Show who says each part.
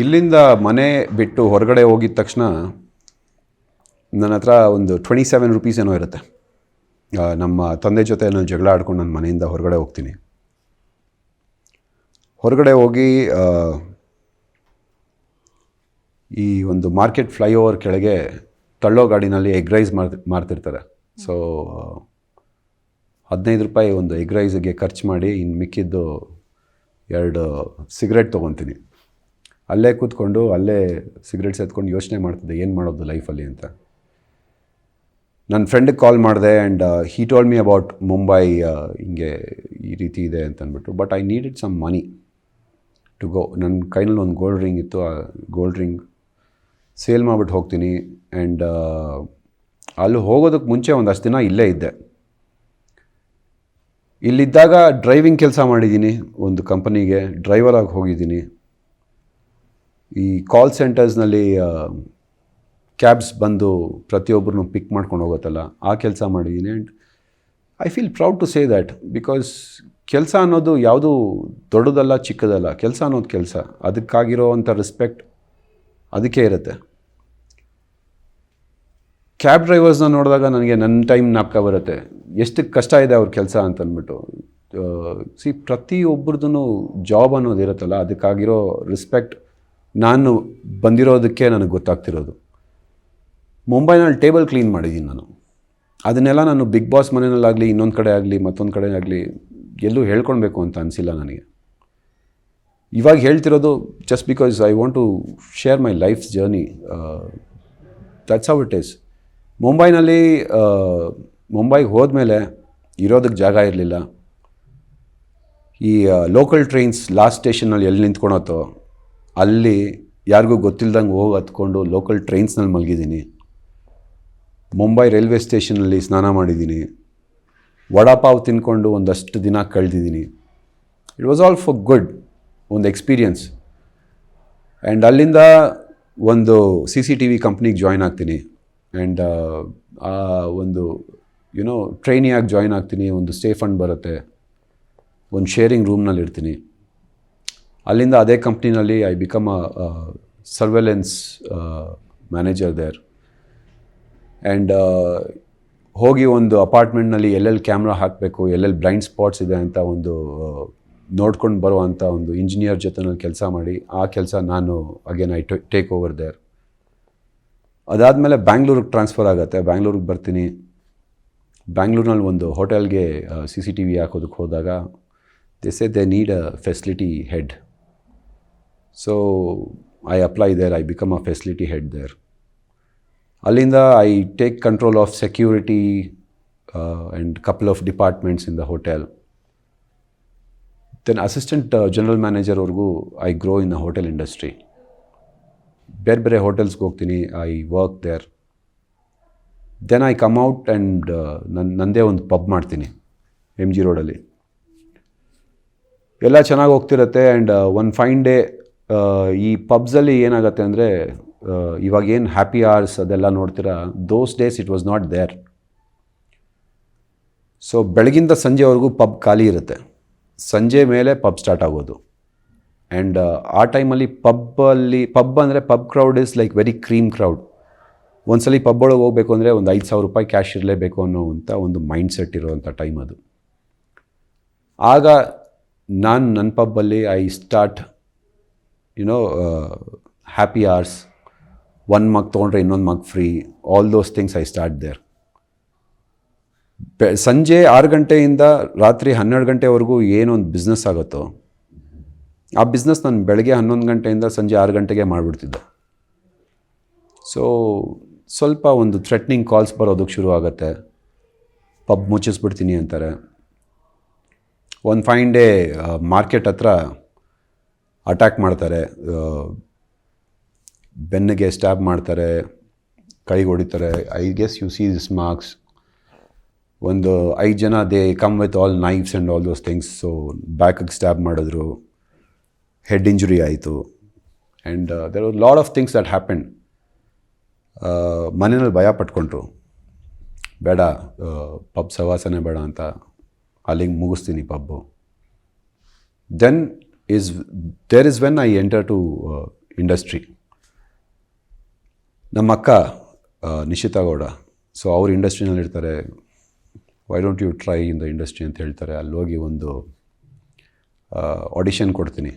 Speaker 1: ಇಲ್ಲಿಂದ ಮನೆ ಬಿಟ್ಟು ಹೊರಗಡೆ ಹೋಗಿದ ತಕ್ಷಣ ನನ್ನ ಹತ್ರ ಒಂದು ಟ್ವೆಂಟಿ ಸೆವೆನ್ ರುಪೀಸ್ ಏನೋ ಇರುತ್ತೆ. ನಮ್ಮ ತಂದೆ ಜೊತೆ ನಾನು ಜಗಳ ಆಡ್ಕೊಂಡು ನನ್ನ ಮನೆಯಿಂದ ಹೊರಗಡೆ ಹೋಗ್ತೀನಿ. ಹೊರಗಡೆ ಹೋಗಿ ಈ ಒಂದು ಮಾರ್ಕೆಟ್ ಫ್ಲೈಓವರ್ ಕೆಳಗೆ ತಳ್ಳೋ ಗಾಡಿನಲ್ಲಿ ಎಗ್ ರೈಸ್ ಮಾರ್, ಮಾರ್ತಿರ್ತಾರೆ. ಸೊ ಹದಿನೈದು ರೂಪಾಯಿ ಒಂದು ಎಗ್ ರೈಸ್ಗೆ ಖರ್ಚು ಮಾಡಿ ಇನ್ನು ಮಿಕ್ಕಿದ್ದು ಎರಡು ಸಿಗರೆಟ್ ತೊಗೊತೀನಿ. ಅಲ್ಲೇ ಕೂತ್ಕೊಂಡು, ಅಲ್ಲೇ ಸಿಗರೇಟ್ ಎತ್ಕೊಂಡು ಯೋಚನೆ ಮಾಡ್ತಿದ್ದೆ, ಏನು ಮಾಡೋದು ಲೈಫಲ್ಲಿ ಅಂತ. ನನ್ನ ಫ್ರೆಂಡಿಗೆ ಕಾಲ್ ಮಾಡಿದೆ and he told me about Mumbai ಹಿಂಗೆ ಈ ರೀತಿ ಇದೆ ಅಂತ ಅಂದ್ಬಿಟ್ಟು but I needed some money to go ನನ್ನ ಕೈನಲ್ಲಿ ಒಂದು ಗೋಲ್ಡ್ ರಿಂಗ್ ಇತ್ತು, ಆ ಗೋಲ್ಡ್ ರಿಂಗ್ ಸೇಲ್ ಮಾಡಿಬಿಟ್ಟು ಹೋಗ್ತೀನಿ ಆ್ಯಂಡ್ ಅಲ್ಲಿ ಹೋಗೋದಕ್ಕೆ ಮುಂಚೆ ಒಂದಷ್ಟು ದಿನ ಇಲ್ಲೇ ಇದ್ದೆ. ಇಲ್ಲಿದ್ದಾಗ ಡ್ರೈವಿಂಗ್ ಕೆಲಸ ಮಾಡಿದ್ದೀನಿ ಒಂದು ಕಂಪನಿಗೆ ಡ್ರೈವರಾಗಿ ಹೋಗಿದ್ದೀನಿ ಈ ಕಾಲ್ ಸೆಂಟರ್ಸ್ನಲ್ಲಿ ಕ್ಯಾಬ್ಸ್ ಬಂದು ಪ್ರತಿಯೊಬ್ಬರನ್ನು ಪಿಕ್ ಮಾಡ್ಕೊಂಡು ಹೋಗುತ್ತಲ್ಲ, ಆ ಕೆಲಸ ಮಾಡಿದ್ದೀನಿ and I feel proud to say that because ಕೆಲಸ ಅನ್ನೋದು ಯಾವುದು ದೊಡ್ಡದಲ್ಲ, ಚಿಕ್ಕದಲ್ಲ, ಕೆಲಸ ಅನ್ನೋದು ಕೆಲಸ. ಅದಕ್ಕಾಗಿರೋ ಅಂಥ ರೆಸ್ಪೆಕ್ಟ್ ಅದಕ್ಕೆ ಇರುತ್ತೆ. ಕ್ಯಾಬ್ ಡ್ರೈವರ್ಸ್ನ ನೋಡಿದಾಗ ನನಗೆ ನನ್ನ ಟೈಮ್ ನಾಪ್ಕ ಬರುತ್ತೆ. ಎಷ್ಟು ಕಷ್ಟ ಇದೆ ಅವ್ರ ಕೆಲಸ ಅಂತ ಅಂದ್ಬಿಟ್ಟು ಸಿ ಪ್ರತಿಯೊಬ್ಬರದ್ದು ಜಾಬ್ ಅನ್ನೋದು ಇರುತ್ತಲ್ಲ, ಅದಕ್ಕಾಗಿರೋ ರೆಸ್ಪೆಕ್ಟ್ ನಾನು ಬಂದಿರೋದಕ್ಕೆ ನನಗೆ ಗೊತ್ತಾಗ್ತಿರೋದು. ಮುಂಬೈನಲ್ಲಿ ಟೇಬಲ್ ಕ್ಲೀನ್ ಮಾಡಿದ್ದೀನಿ ನಾನು. ಅದನ್ನೆಲ್ಲ ನಾನು ಬಿಗ್ ಬಾಸ್ ಮನೆಯಲ್ಲಾಗಲಿ, ಇನ್ನೊಂದು ಕಡೆ ಆಗಲಿ, ಮತ್ತೊಂದು ಕಡೆ ಆಗಲಿ ಎಲ್ಲೂ ಹೇಳ್ಕೊಳ್ಬೇಕು ಅಂತ ಅನಿಸಿಲ್ಲ ನನಗೆ. ಇವಾಗ ಹೇಳ್ತಿರೋದು just because I want to share my life journey that's of it is ಮುಂಬೈನಲ್ಲಿ ಮುಂಬೈಗೆ ಹೋದ್ಮೇಲೆ ಇರೋದಕ್ಕೆ ಜಾಗ ಇರಲಿಲ್ಲ. ಈ ಲೋಕಲ್ ಟ್ರೈನ್ಸ್ ಲಾಸ್ಟ್ ಸ್ಟೇಷನಲ್ಲಿ ಎಲ್ಲಿ ನಿಂತ್ಕೊಳತ್ತೋ ಅಲ್ಲಿ ಯಾರಿಗೂ ಗೊತ್ತಿಲ್ದಂಗೆ ಹೋಗಿ ಹತ್ಕೊಂಡು ಲೋಕಲ್ ಟ್ರೈನ್ಸ್ನಲ್ಲಿ ಮಲಗಿದ್ದೀನಿ. ಮುಂಬೈ ರೈಲ್ವೆ ಸ್ಟೇಷನಲ್ಲಿ ಸ್ನಾನ ಮಾಡಿದ್ದೀನಿ. ವಡಾಪಾವ್ ತಿನ್ಕೊಂಡು ಒಂದಷ್ಟು ದಿನ ಕಳೆದಿದ್ದೀನಿ. It was all for good ಒಂದು ಎಕ್ಸ್ಪೀರಿಯನ್ಸ್ ಆ್ಯಂಡ್ ಅಲ್ಲಿಂದ ಒಂದು ಸಿ ಸಿ ಟಿ ವಿ ಕಂಪ್ನಿಗೆ ಜಾಯ್ನ್ ಆಗ್ತೀನಿ. ಆ್ಯಂಡ್ ಆ ಒಂದು ಯುನೋ ಟ್ರೈನಿಯಾಗಿ ಜಾಯ್ನ್ ಆಗ್ತೀನಿ? ಒಂದು ಸ್ಟೇ ಫಂಡ್ ಬರುತ್ತೆ. ಒಂದು ಶೇರಿಂಗ್ ರೂಮ್ನಲ್ಲಿ ಇರ್ತೀನಿ ಅಲ್ಲಿಂದ ಅದೇ ಕಂಪ್ನಿನಲ್ಲಿ I become a surveillance manager there and ಹೋಗಿ ಒಂದು ಅಪಾರ್ಟ್ಮೆಂಟ್ನಲ್ಲಿ ಎಲ್ಲೆಲ್ಲಿ ಕ್ಯಾಮ್ರಾ ಹಾಕಬೇಕು, ಎಲ್ಲೆಲ್ಲಿ ಬ್ಲೈಂಡ್ ಸ್ಪಾಟ್ಸ್ ಇದೆ ಅಂತ ಒಂದು ನೋಡ್ಕೊಂಡು ಬರುವಂಥ ಒಂದು ಇಂಜಿನಿಯರ್ ಜೊತೆನಲ್ಲಿ ಕೆಲಸ ಮಾಡಿ, ಆ ಕೆಲಸ ನಾನು again I take over there ಅದಾದಮೇಲೆ ಬ್ಯಾಂಗ್ಳೂರಿಗೆ ಟ್ರಾನ್ಸ್ಫರ್ ಆಗುತ್ತೆ. ಬ್ಯಾಂಗ್ಳೂರಿಗೆ ಬರ್ತೀನಿ. ಬ್ಯಾಂಗ್ಳೂರಿನಲ್ಲಿ ಒಂದು ಹೋಟೆಲ್ಗೆ ಸಿ ಸಿ ಟಿ ವಿ ಹಾಕೋದಕ್ಕೆ ಹೋದಾಗ this a they need a facility head so I apply there I become a facility head there ಅಲ್ಲಿಂದ I take control of security and couple of departments in the hotel then assistant general ಮ್ಯಾನೇಜರ್ವರೆಗೂ I grow in the hotel industry ಬೇರೆ ಬೇರೆ ಹೋಟೆಲ್ಸ್ಗೆ ಹೋಗ್ತೀನಿ. I work there then I come out and ನನ್ನ ನನ್ನದೇ ಒಂದು pub ಮಾಡ್ತೀನಿ M G ರೋಡಲ್ಲಿ ಎಲ್ಲ ಚೆನ್ನಾಗಿ ಹೋಗ್ತಿರುತ್ತೆ ಆ್ಯಂಡ್ ಒನ್ ಫೈನ್ ಡೇ ಈ ಪಬ್ಸಲ್ಲಿ ಏನಾಗುತ್ತೆ ಅಂದರೆ ಇವಾಗ ಏನು ಹ್ಯಾಪಿ ಅವರ್ಸ್ ಅದೆಲ್ಲ ನೋಡ್ತೀರಾ those days it was not there so ಬೆಳಗಿಂದ ಸಂಜೆವರೆಗೂ ಪಬ್ ಖಾಲಿ ಇರುತ್ತೆ. ಸಂಜೆ ಮೇಲೆ ಪಬ್ ಸ್ಟಾರ್ಟ್ ಆಗೋದು. ಆ್ಯಂಡ್ ಆ ಟೈಮಲ್ಲಿ ಪಬ್ಬಲ್ಲಿ ಪಬ್ ಅಂದರೆ pub crowd is like very cream crowd ಒಂದ್ಸಲಿ ಪಬ್ ಒಳಗೆ ಹೋಗಬೇಕು ಅಂದರೆ ಒಂದು ಐದು ಸಾವಿರ ರೂಪಾಯಿ ಕ್ಯಾಶ್ ಇರಲೇಬೇಕು ಅನ್ನೋವಂಥ ಒಂದು ಮೈಂಡ್ ಸೆಟ್ ಇರುವಂಥ ಟೈಮ್ ಅದು. ಆಗ ನಾನು ನನ್ನ ಪಬ್ಬಲ್ಲಿ I start you know happy hours one mug ತೊಗೊಂಡ್ರೆ ಇನ್ನೊಂದು mug free all those things I start there ಸಂಜೆ ಆರು ಗಂಟೆಯಿಂದ ರಾತ್ರಿ ಹನ್ನೆರಡು ಗಂಟೆವರೆಗೂ ಏನೊಂದು ಬಿಸ್ನೆಸ್ ಆಗುತ್ತೋ, ಆ ಬಿಸ್ನೆಸ್ ನಾನು ಬೆಳಗ್ಗೆ ಹನ್ನೊಂದು ಗಂಟೆಯಿಂದ ಸಂಜೆ ಆರು ಗಂಟೆಗೆ ಮಾಡಿಬಿಡ್ತಿದ್ದೆ. ಸೊ ಸ್ವಲ್ಪ ಒಂದು ಥ್ರೆಟ್ನಿಂಗ್ ಕಾಲ್ಸ್ ಬರೋದಕ್ಕೆ ಶುರು ಆಗುತ್ತೆ. ಪಬ್ ಮುಚ್ಚಿಸ್ಬಿಡ್ತೀನಿ ಅಂತಾರೆ. ಒಂದು ಫೈನ್ ಡೇ ಮಾರ್ಕೆಟ್ ಹತ್ರ ಅಟ್ಯಾಕ್ ಮಾಡ್ತಾರೆ ಬೆನ್ನಿಗೆ ಸ್ಟ್ಯಾಬ್ ಮಾಡ್ತಾರೆ, ಕೈಗೆ ಹೊಡಿತಾರೆ. I guess you see this marks ಒಂದು ಐದು ಜನ they come with all knives and all those things so ಬ್ಯಾಕಿಗೆ stab ಮಾಡಿದ್ರು. ಹೆಡ್ ಇಂಜುರಿ ಆಯಿತು. And there are lot of things that happen ಮನೆಯಲ್ಲಿ ಭಯ ಪಟ್ಕೊಂಡ್ರು. ಬೇಡ ಪಬ್ ಸವಾಸನೆ ಬೇಡ ಅಂತ. ಅಲ್ಲಿಗೆ ಮುಗಿಸ್ತೀನಿ pub. Then is there is when I enter to uh, industry. ನಮ್ಮ ಅಕ್ಕ ನಿಶಿತಾ ಗೌಡ. ಸೊ ಅವ್ರು ಇಂಡಸ್ಟ್ರಿನಲ್ಲಿ ಇರ್ತಾರೆ. Why don't you try in the industry ಅಂತ ಹೇಳ್ತಾರೆ. ಅಲ್ಲಿ ಹೋಗಿ ಒಂದು ಆಡಿಷನ್ ಕೊಡ್ತೀನಿ.